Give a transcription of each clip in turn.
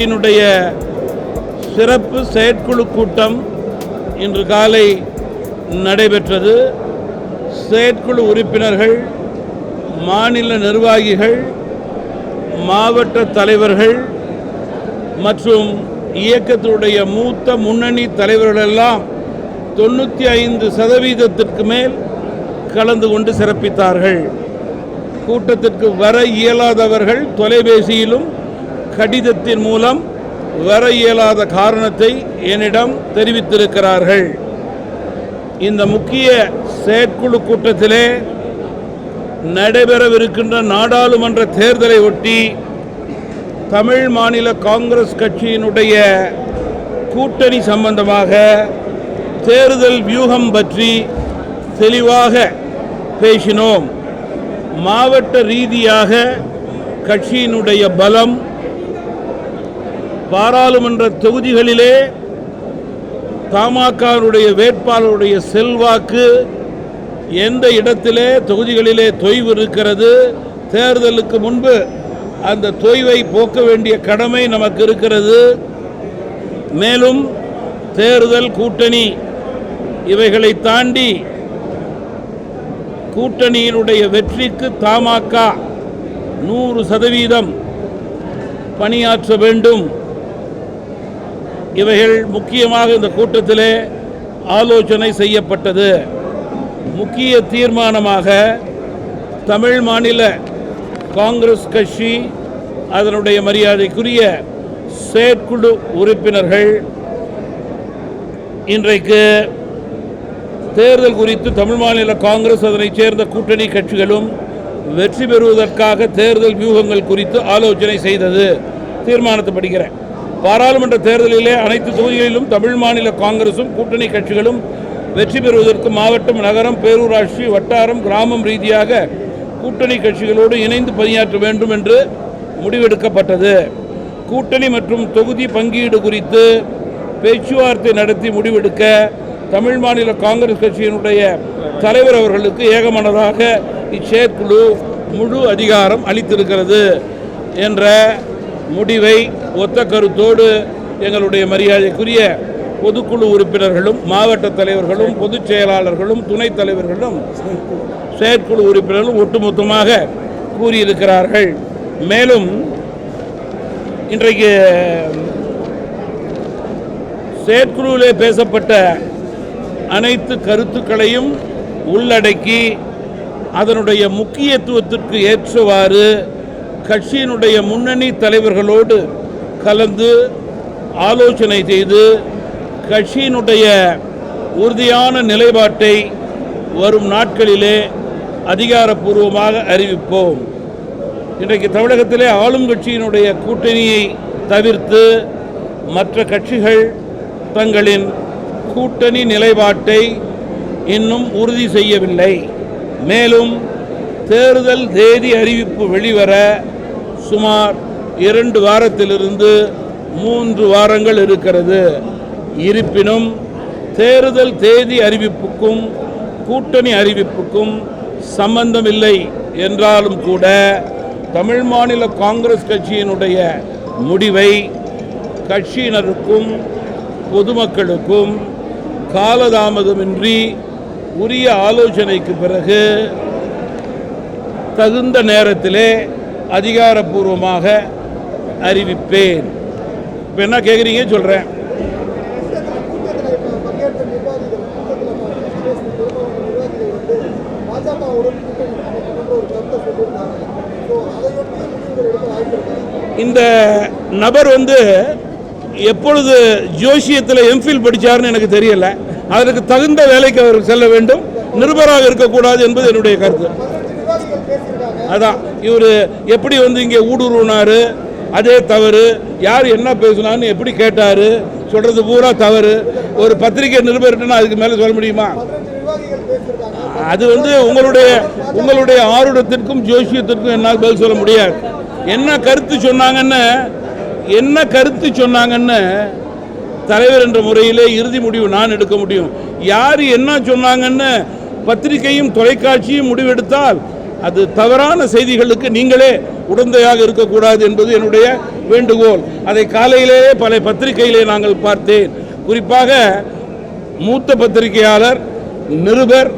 கட்சியினுடைய சிறப்பு செயற்குழு கூட்டம் இன்று காலை நடைபெற்றது. செயற்குழு உறுப்பினர்கள் மாநில நிர்வாகிகள் மாவட்ட தலைவர்கள் மற்றும் இயக்கத்தினுடைய மூத்த முன்னணி தலைவர்களெல்லாம் தொண்ணூற்றி ஐந்து சதவீதத்திற்கு மேல் கலந்து கொண்டு சிறப்பித்தார்கள். கூட்டத்திற்கு வர இயலாதவர்கள் தொலைபேசியிலும் கடிதத்தின் மூலம் வர இயலாத காரணத்தை என்னிடம் தெரிவித்திருக்கிறார்கள். இந்த முக்கிய செயற்குழு கூட்டத்திலே நடைபெறவிருக்கின்ற நாடாளுமன்ற தேர்தலை ஒட்டி தமிழ் மாநில காங்கிரஸ் கட்சியினுடைய கூட்டணி சம்பந்தமாக தேர்தல் வியூகம் பற்றி தெளிவாக பேசினோம். மாவட்ட ரீதியாக கட்சியினுடைய பலம் பாராளுமன்ற தொகுதிகளிலே தமாகனுடைய வேட்பாளருடைய செல்வாக்கு எந்த இடத்திலே தொகுதிகளிலே தொய்வு இருக்கிறது தேர்தலுக்கு முன்பு அந்த தொய்வை போக்க வேண்டிய கடமை நமக்கு இருக்கிறது. மேலும் தேர்தல் கூட்டணி இவைகளை தாண்டி கூட்டணியினுடைய வெற்றிக்கு தமாக நூறு சதவீதம் பணியாற்ற வேண்டும். இவைகள் முக்கியமாக இந்த கூட்டத்திலே ஆலோசனை செய்யப்பட்டது. முக்கிய தீர்மானமாக தமிழ் மாநில காங்கிரஸ் கட்சி அதனுடைய மரியாதைக்குரிய செயற்குழு உறுப்பினர்கள் இன்றைக்கு தேர்தல் குறித்து தமிழ் மாநில காங்கிரஸ் அதனைச் சேர்ந்த கூட்டணி கட்சிகளும் வெற்றி பெறுவதற்காக தேர்தல் வியூகங்கள் குறித்து ஆலோசனை செய்தது. தீர்மானத்தை படிக்கிறேன் பாராளுமன்ற தேர்தலிலே அனைத்து தொகுதிகளிலும் தமிழ் மாநில காங்கிரசும் கூட்டணி கட்சிகளும் வெற்றி பெறுவதற்கு மாவட்டம் நகரம் பேரூராட்சி வட்டாரம் கிராமம் ரீதியாக கூட்டணி கட்சிகளோடு இணைந்து பணியாற்ற வேண்டும் என்று முடிவெடுக்கப்பட்டது. கூட்டணி மற்றும் தொகுதி பங்கீடு குறித்து பேச்சுவார்த்தை நடத்தி முடிவெடுக்க தமிழ் மாநில காங்கிரஸ் கட்சியினுடைய தலைவர் அவர்களுக்கு ஏகமனதாக இச்செயற்குழு முழு அதிகாரம் அளித்திருக்கிறது என்ற முடிவை ஒத்த கருத்தோடு எங்களுடைய மரியாதைக்குரிய பொதுக்குழு உறுப்பினர்களும் மாவட்ட தலைவர்களும் பொதுச் செயலாளர்களும் துணைத் தலைவர்களும் செயற்குழு உறுப்பினர்களும் ஒட்டுமொத்தமாக கூறியிருக்கிறார்கள். மேலும் இன்றைக்கு செயற்குழுவிலே பேசப்பட்ட அனைத்து கருத்துக்களையும் உள்ளடக்கி அதனுடைய முக்கியத்துவத்திற்கு ஏற்றவாறு கட்சியினுடைய முன்னணி தலைவர்களோடு கலந்து ஆலோசனை செய்து கட்சியினுடைய உறுதியான நிலைப்பாட்டை வரும் நாட்களிலே அதிகாரப்பூர்வமாக அறிவிப்போம். இன்றைக்கு தமிழகத்திலே ஆளும் கட்சியினுடைய கூட்டணியை தவிர்த்து மற்ற கட்சிகள் தங்களின் கூட்டணி நிலைப்பாட்டை இன்னும் உறுதி செய்யவில்லை. மேலும் தேர்தல் தேதி அறிவிப்பு வெளிவர சுமார் இரண்டு வாரத்திலிருந்து மூன்று வாரங்கள் இருக்கிறது. இருப்பினும் தேர்தல் தேதி அறிவிப்புக்கும் கூட்டணி அறிவிப்புக்கும் சம்பந்தமில்லை என்றாலும் கூட தமிழ் மாநில காங்கிரஸ் கட்சியினுடைய முடிவை கட்சியினருக்கும் பொதுமக்களுக்கும் காலதாமதமின்றி உரிய ஆலோசனைக்கு பிறகு தகுந்த நேரத்திலே அதிகாரப்பூர்வமாக அறிவிப்பேன். இப்போ என்ன கேட்குறீங்க சொல்கிறேன் இந்த நபர் வந்து எப்பொழுது ஜோசியத்தில் எம்ஃபில் படித்தார்னு எனக்கு தெரியல. அதற்கு தகுந்த வேலைக்கு அவர் செல்ல வேண்டும். நிருபராக இருக்கக்கூடாது என்பது என்னுடைய கருத்து. அதான். இவர் எப்படி வந்து இங்கே ஊடுருவினாரு? அதே தவறு. யார் என்ன பேசுனான்னு எப்படி கேட்டார்? சொல்கிறது பூரா தவறு. ஒரு பத்திரிகை நிருபர்கிட்டனா அதுக்கு மேலே சொல்ல முடியுமா? அது வந்து உங்களுடைய உங்களுடைய ஆர்வத்திற்கும் ஜோசியத்திற்கும் என்னால் பதில் சொல்ல முடியாது. என்ன கருத்து சொன்னாங்கன்னு என்ன கருத்து சொன்னாங்கன்னு தலைவர் என்ற முறையிலே இறுதி முடிவு நான் எடுக்க முடியும். யார் என்ன சொன்னாங்கன்னு பத்திரிகையும் தொலைக்காட்சியும் முடிவெடுத்தால் அது தவறான செய்திகளுக்கு நீங்களே உடந்தையாக இருக்கக்கூடாது என்பது என்னுடைய வேண்டுகோள். அதை காலையிலேயே பல பத்திரிகையிலே நாங்கள் பார்த்தேன். குறிப்பாக மூத்த பத்திரிகையாளர் நிருபர்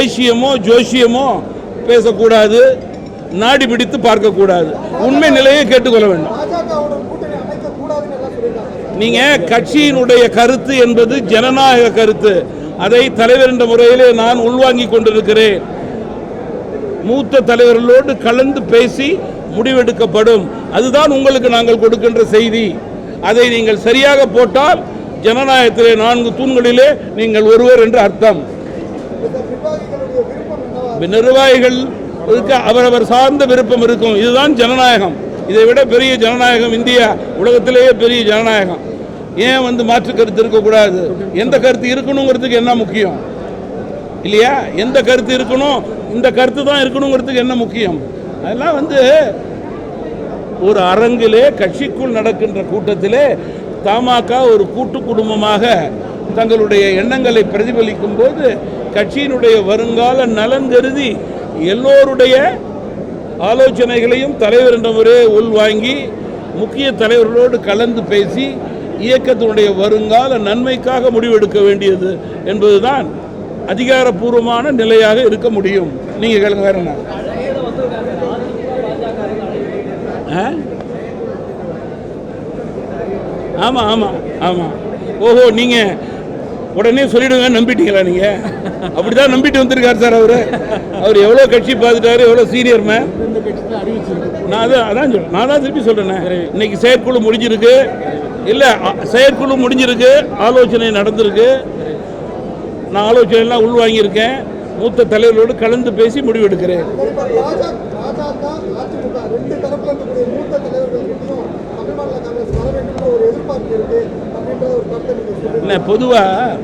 ஏசியமோ ஜோசியமோ பேசக்கூடாது நாடி பிடித்து பார்க்கக்கூடாது. உண்மை நிலையை கேட்டுக்கொள்ள வேண்டும். நீங்கள் நீங்க கட்சியினுடைய கருத்து என்பது ஜனநாயக கருத்து. அதை தலைவர் என்ற முறையிலே நான் உள்வாங்கிக் கொண்டிருக்கிறேன். மூத்த தலைவர்களோடு கலந்து பேசி முடிவெடுக்கப்படும். அதுதான் உங்களுக்கு நாங்கள் கொடுக்கின்ற செய்தி. அதை நீங்கள் சரியாக போட்டால் ஜனநாயகத்திலே நான்கு தூண்களிலே நீங்கள் ஒருவர் என்று அர்த்தம். நிர்வாகிகள் அவரவர் சார்ந்த விருப்பம் இருக்கும். இதுதான் ஜனநாயகம். இதை விட பெரிய ஜனநாயகம் இந்தியா. உலகத்திலேயே பெரிய ஜனநாயகம். ஏன் வந்து மாற்று கருத்து இருக்கக்கூடாது? எந்த கருத்து இருக்கணுங்கிறதுக்கு என்ன முக்கியம்? இல்லையா? எந்த கருத்து இருக்கணும்? இந்த கருத்து தான் இருக்கணுங்கிறதுக்கு என்ன முக்கியம்? அதெல்லாம் வந்து ஒரு அரங்கிலே கட்சிக்குள் நடக்கின்ற கூட்டத்திலே தமாக ஒரு கூட்டு குடும்பமாக தங்களுடைய எண்ணங்களை பிரதிபலிக்கும் போது கட்சியினுடைய வருங்கால நலன் கருதி எல்லோருடைய ஆலோசனைகளையும் தலைவர் என்ற முறையே உள்வாங்கி முக்கிய தலைவர்களோடு கலந்து பேசி இயக்கத்தினுடைய வருங்கால நன்மைக்காக முடிவெடுக்க வேண்டியது என்பதுதான் அதிகாரப்பூர்வமான நிலையாக இருக்க முடியும். நீங்க கேளுங்க வேற என்ன? ஆமாம் ஆமா ஆமா ஆமா. ஓஹோ நீங்க உடனே சொல்லிடுங்க நம்பிட்டீங்களா நீங்க? அப்படிதான் நம்பிட்டு வந்திருக்கார் சார் அவர். அவர் எவ்வளோ கட்சி பார்த்துட்டாரு எவ்வளோ சீனியர் மேன் நான் அதான் அதான் சொல் நான் தான் திருப்பி சொல்கிறேன் இன்னைக்கு செயற்குழு முடிஞ்சிருக்கு. இல்லை செயற்குழு முடிஞ்சிருக்கு ஆலோசனை நடந்திருக்கு. நான் ஆலோசனை எல்லாம் உள்வாங்கியிருக்கேன் மூத்த தலைவர்களோடு கலந்து பேசி முடிவெடுக்கிறேன். என்ன பொதுவாக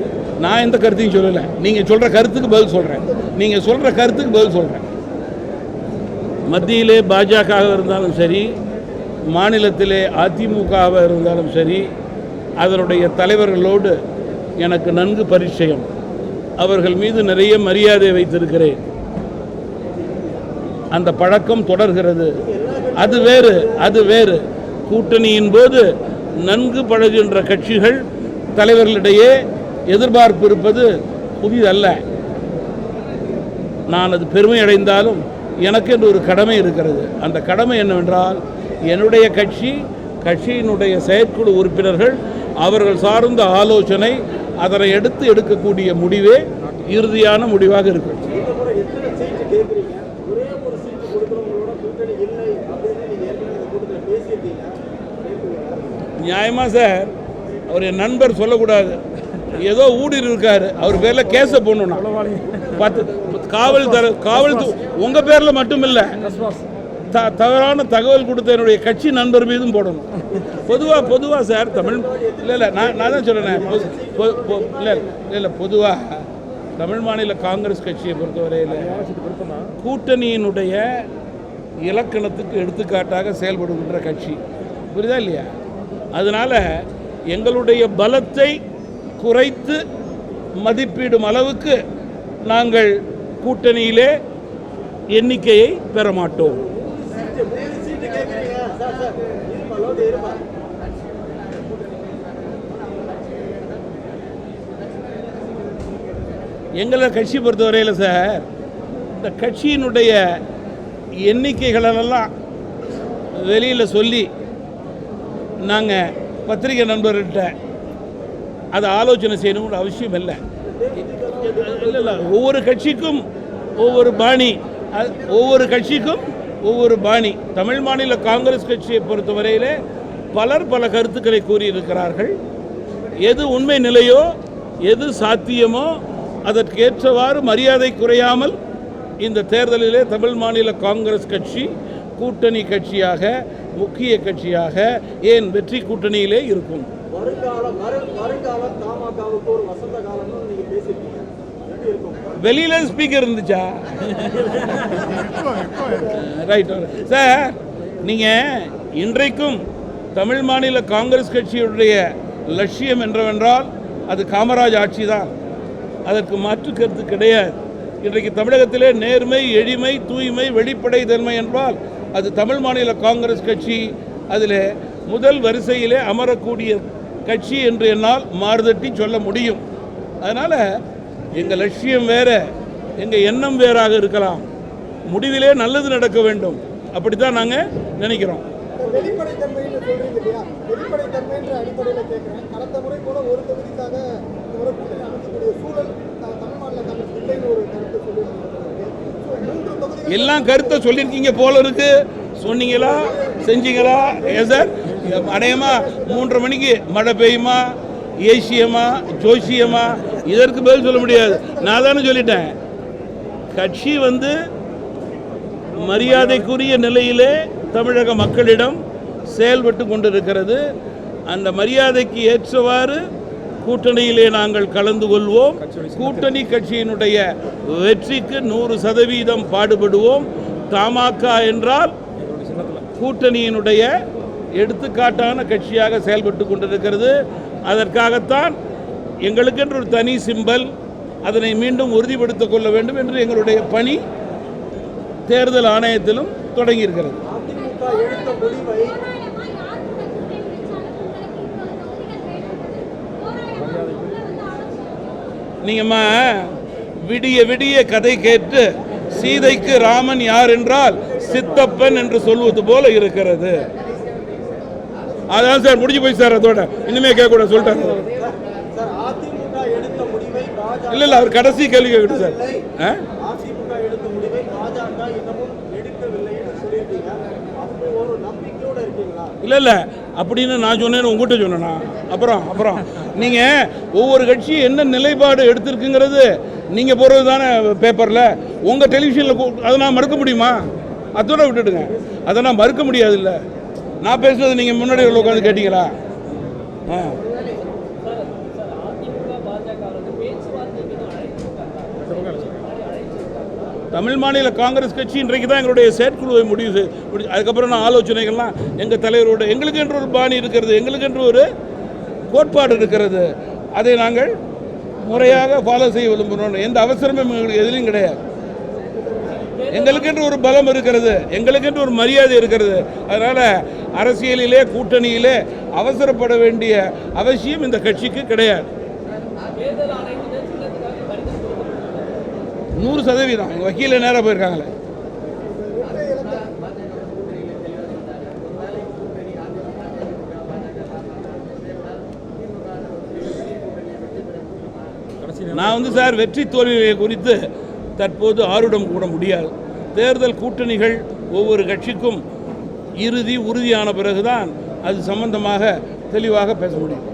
நான் எந்த கருத்தையும் சொல்லலை. நீங்கள் சொல்கிற கருத்துக்கு பதில் சொல்கிறேன் நீங்கள் சொல்கிற கருத்துக்கு பதில் சொல்கிறேன் மத்தியிலே பாஜக இருந்தாலும் சரி மாநிலத்திலே அதிமுகவாக இருந்தாலும் சரி அதனுடைய தலைவர்களோடு எனக்கு நன்கு பரிச்சயம். அவர்கள் மீது நிறைய மரியாதை வைத்திருக்கிறேன். அந்த பழக்கம் தொடர்கிறது. அது வேறு அது வேறு. கூட்டணியின் போது நன்கு பழகுகின்ற கட்சிகள் தலைவர்களிடையே எதிர்பார்ப்பு இருப்பது புதிதல்ல. நான் அது பெருமை அடைந்தாலும் எனக்கு என்று ஒரு கடமை இருக்கிறது. அந்த கடமை என்னவென்றால் என்னுடைய கட்சி கட்சியினுடைய செயற்குழு உறுப்பினர்கள் அவர்கள் சார்ந்த ஆலோசனை அதனை எடுத்து எடுக்கக்கூடிய முடிவே இறுதியான முடிவாக இருக்கும் நியாயமா சார் அவர் என் நண்பர் சொல்லக்கூடாது. ஏதோ ஊடுருவி இருக்காரு. அவர் பேர்ல கேஸ போடணும் பத்து காவல் தர காவல் உங்க பேர்ல மட்டும் இல்ல த- தவறான தகவல் கொடுத்த என்னுடைய கட்சி நண்பர் மீதும் போடணும். பொதுவாக பொதுவாக சார் தமிழ் இல்லை இல்லை நான் நான் தான் சொல்கிறேன் இல்லை இல்லை இல்லை பொதுவாக தமிழ் மாநில காங்கிரஸ் கட்சியை பொறுத்தவரையில் கூட்டணியினுடைய இலக்கணத்துக்கு எடுத்துக்காட்டாக செயல்படுகின்ற கட்சி. புரியுதா இல்லையா? அதனால் எங்களுடைய பலத்தை குறைத்து மதிப்பிடும் அளவுக்கு நாங்கள் கூட்டணியிலே எண்ணிக்கையை பெற மாட்டோம். எங்களை கட்சி பொறுத்தவரையில் சார் இந்த கட்சியினுடைய எண்ணிக்கைகளெல்லாம் வெளியில் சொல்லி நாங்கள் பத்திரிகை நண்பர்கிட்ட அதை ஆலோசனை செய்யணும்னு அவசியம் இல்லை. இல்லை இல்லை ஒவ்வொரு கட்சிக்கும் ஒவ்வொரு பாணி அது- ஒவ்வொரு கட்சிக்கும் ஒவ்வொரு பாணி தமிழ் மாநில காங்கிரஸ் கட்சியை பொறுத்தவரையிலே பலர் பல கருத்துக்களை கூறியிருக்கிறார்கள். எது உண்மை நிலையோ எது சாத்தியமோ அதற்கேற்றவாறு மரியாதை குறையாமல் இந்த தேர்தலிலே தமிழ் மாநில காங்கிரஸ் கட்சி கூட்டணி கட்சியாக முக்கிய கட்சியாக ஏன் வெற்றி கூட்டணியிலே இருக்கும்? வருங்கால வருங்கால தமாகவுக்கு ஒரு வசந்த காலம்னு நீங்க பேசியிருக்கீங்க இருக்கும் வெளியில ஸ்பீக்கர் இருந்துச்சா? ரைட் சார் நீங்க இன்றைக்கும் தமிழ் மாநில காங்கிரஸ் கட்சியுடைய லட்சியம் என்றவென்றால் அது காமராஜ் ஆட்சி தான். அதற்கு மாற்று கருத்து கிடையாது. இன்றைக்கு தமிழகத்திலே நேர்மை எளிமை தூய்மை வெளிப்படை தன்மை என்றால் அது தமிழ் மாநில காங்கிரஸ் கட்சி. அதில் முதல் வரிசையிலே அமரக்கூடிய கட்சி என்று என்னால் மாறுதட்டி சொல்ல முடியும். அதனால் எங்கள் லட்சியம் வேற எங்கள் எண்ணம் வேறாக இருக்கலாம். முடிவிலே நல்லது நடக்க வேண்டும். அப்படித்தான் நாங்கள் நினைக்கிறோம். எல்லாம் கருத்தை சொல்லியிருக்கீங்க போல இருக்கு. சொன்னீங்களா? செஞ்சீங்களா? ஏன் சார் அநேகமா மூன்றரை மணிக்கு மழை பெய்யுமா? ஏசியமா? ஜோசியமா? இதற்கு பதில் சொல்ல முடியாது. நான் தானே சொல்லிட்டேன். கட்சி வந்து மரியாதைக்குரிய நிலையிலே தமிழக மக்களிடம் செயல்பட்டு கொண்டிருக்கிறது. அந்த மரியாதைக்கு ஏற்றவாறு கூட்டணியிலே நாங்கள் கலந்து கொள்வோம். கூட்டணி கட்சியினுடைய வெற்றிக்கு நூறு சதவீதம் பாடுபடுவோம். தமாக என்றால் கூட்டணியினுடைய எடுத்துக்காட்டான கட்சியாக செயல்பட்டு கொண்டிருக்கிறது. அதற்காகத்தான் எங்களுக்கென்று ஒரு தனி சிம்பல் அதனை மீண்டும் உறுதிப்படுத்திக் கொள்ள வேண்டும் என்று எங்களுடைய பணி தேர்தல் ஆணையத்திலும் தொடங்கியிருக்கிறது. நீங்கம்மா விடிய விடிய கதை கேட்டு சீதைக்கு ராமன் யார் என்றால் சித்தப்பன் என்று சொல்வது போல இருக்கிறது. அதான் சார் முடிஞ்சு போய் சார் அதோட. இனிமே கேட்கக்கூடாது சொல்லிட்டாங்க சார் அதிமுக எடுத்த முடிவை பாஜக இல்லை இல்லை அவர் கடைசி கேள்வி கேட்கட்டும் சார். இல்லை. இல்லை அப்படின்னு நான் சொன்னேன்னு உங்ககிட்ட சொன்னேனா? அப்புறம் அப்புறம். நீங்கள் ஒவ்வொரு கட்சியும் என்ன நிலைப்பாடு எடுத்திருக்குங்கிறது நீங்கள் போகிறது தானே பேப்பரில் உங்கள் டெலிவிஷனில் அதை நான் மறுக்க முடியுமா? அதோட விட்டுடுங்க. அதை நான் மறுக்க முடியாது இல்லை நான் பேசுறது நீங்கள் முன்னாடி உட்காந்து கேட்டீங்களா? ஆ. தமிழ் மாநில காங்கிரஸ் கட்சி இன்றைக்கு தான் எங்களுடைய செயற்குழுவை முடிவு அதுக்கப்புறம் நான் ஆலோசனைகள்லாம் எங்கள் தலைவரோட எங்களுக்கு என்று ஒரு பாணி இருக்கிறது எங்களுக்கு என்று ஒரு கோட்பாடு இருக்கிறது. அதை நாங்கள் முறையாக ஃபாலோ செய்ய விரும்புகிறோம். எந்த அவசரமும் எங்களுக்கு எதிலும் கிடையாது. எங்களுக்கென்று ஒரு பலம் இருக்கிறது எங்களுக்கென்று ஒரு மரியாதை இருக்கிறது. அதனால் அரசியலிலே கூட்டணியிலே அவசரப்பட வேண்டிய அவசியம் இந்த கட்சிக்கு கிடையாது. நூறு சதவீதம். எங்கள் வக்கீல நேராக போயிருக்காங்களே. நான் வந்து சார் வெற்றி தோல்வியை குறித்து தற்போது ஆருடம் கூட முடியாது. தேர்தல் கூட்டணிகள் ஒவ்வொரு கட்சிக்கும் இறுதி உறுதியான பிறகுதான் அது சம்பந்தமாக தெளிவாக பேச முடியும்.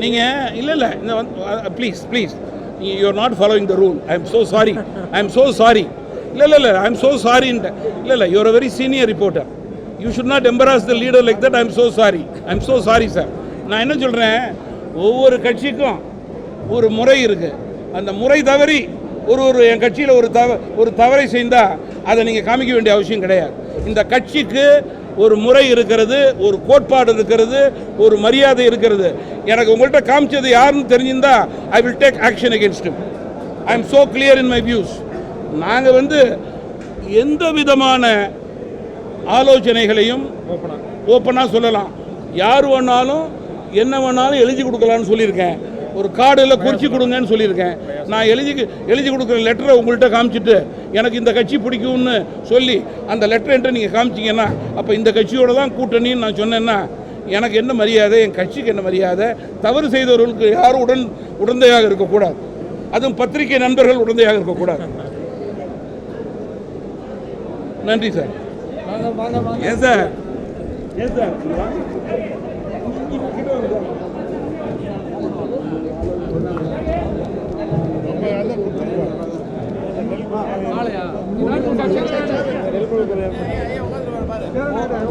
நீங்கள் இல்லை இல்லை இந்த வந்து please please you are not following the rule I am so sorry I am so sorry இல்லை இல்லை இல்லை ஐ எம் ஸோ சாரின்ட்டு இல்லை இல்லை you are a very senior reporter you should not embarrass the leader like that I am so sorry I am so sorry sir நான் என்ன சொல்கிறேன் ஒவ்வொரு கட்சிக்கும் ஒரு முறை இருக்குது அந்த முறை தவறி ஒரு ஒரு என் கட்சியில் ஒரு தவ ஒரு தவறை செய்தால் அதை நீங்கள் காமிக்க வேண்டிய அவசியம் கிடையாது. இந்த கட்சிக்கு ஒரு முறை இருக்கிறது ஒரு கோட்பாடு இருக்கிறது ஒரு மரியாதை இருக்கிறது. எனக்கு உங்கள்கிட்ட காமிச்சது யாருன்னு தெரிஞ்சிருந்தா I will take action against I am so clear in my views நாங்கள் வந்து எந்த விதமான ஆலோசனைகளையும் ஓப்பனாக சொல்லலாம். யார் வேணாலும் என்ன வேணாலும் எழுதி கொடுக்கலான்னு சொல்லியிருக்கேன். ஒரு கார்டில் குறிச்சு கொடுங்கன்னு சொல்லியிருக்கேன். நான் எழுதி எழுதி கொடுக்குற லெட்டரை உங்கள்கிட்ட காமிச்சிட்டு எனக்கு இந்த கட்சி பிடிக்கும்னு சொல்லி அந்த லெட்டர் என்கிட்ட நீங்கள் காமிச்சிங்கன்னா அப்போ இந்த கட்சியோட தான் கூட்டணின்னு நான் சொன்னேன்னா எனக்கு என்ன மரியாதை என் கட்சிக்கு என்ன மரியாதை? தவறு செய்தவர்களுக்கு யாரும் உடன் உடந்தையாக இருக்கக்கூடாது. அதுவும் பத்திரிகை நண்பர்கள் உடந்தையாக இருக்கக்கூடாது. நன்றி சார். ஏன் சார்? ஏன் சார்?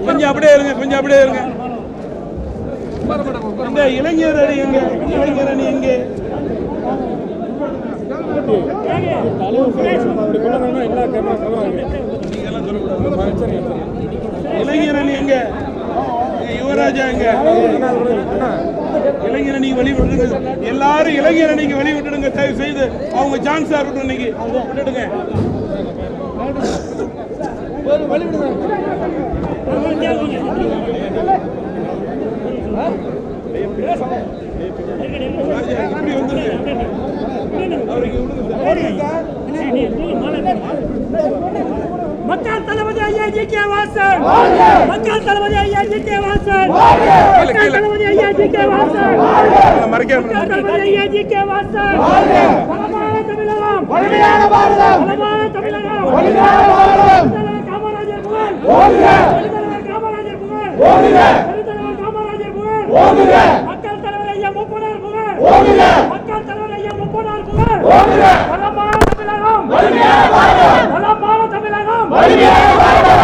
கொஞ்சம் அப்படியே இருங்க கொஞ்சம் அப்படியே இருங்க. இந்த இளைஞர் அணி எங்க? இளைஞர் அணி எங்கே? இளைஞர் அணி எங்க? யுவராஜா எங்க? இளைஞர் அணி வெளிவிட்டுடுங்க எல்லாரும் இளைஞர் அணிக்கு வெளிவிட்டுடுங்க. தயவு செய்து அவங்க சான்ஸ் இருக்கட்டும் இன்னைக்கு விட்டுடுங்க. மக்கள் தளபதி ஐயா ஜி கே வாசன். மக்கள் தளபதி ஐயா ஜி கே வாசன். மக்கள் தளபதி ஐயா ஜி கே வாசன். மக்கள் தளபதி ஐயா ஜி கே வாசன். வளமான தமிழகம். வலிமையான பாரதம்! வளமான தமிழகம். வலிமையான பாரதம்! காமராஜர் புகழ். பெருந்தலைவர் காமராஜர் புகழ். பெருந்தலைவர் காமராஜர் புகழ். மக்கள் தலைவர் ஐயா முப்பனார் புகழ். மக்கள் தலைவர் ஐயா முப்பனார் புகழ். வளமான தமிழகம். வலிமையான பாரதம்! வளமான தமிழகம். வலிமையான பாரதம்!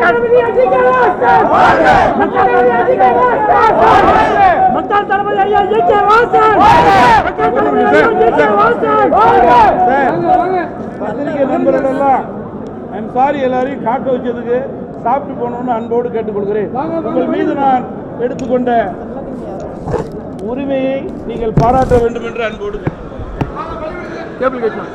வாசன் மக்கள் தலைவர் ஐயா ஜி கே வாசன் மக்கள் தலைவர் ஐயா ஜி கே வாசன் மக்கள் தலைவர் ஐயா ஜி கே வாசன் பத்திரிகை நண்பர்களெல்லாம் ஐம் சாரி எல்லாரையும் காக்க வச்சதுக்கு சாப்பிட்டு போகணும்னு அன்போடு கேட்டுக்கொள்கிறேன். உங்கள் மீது நான் எடுத்துக்கொண்ட உரிமையை நீங்கள் பாராட்ட வேண்டும் என்று அன்போடு கேட்டுக்கொள்கிறேன்.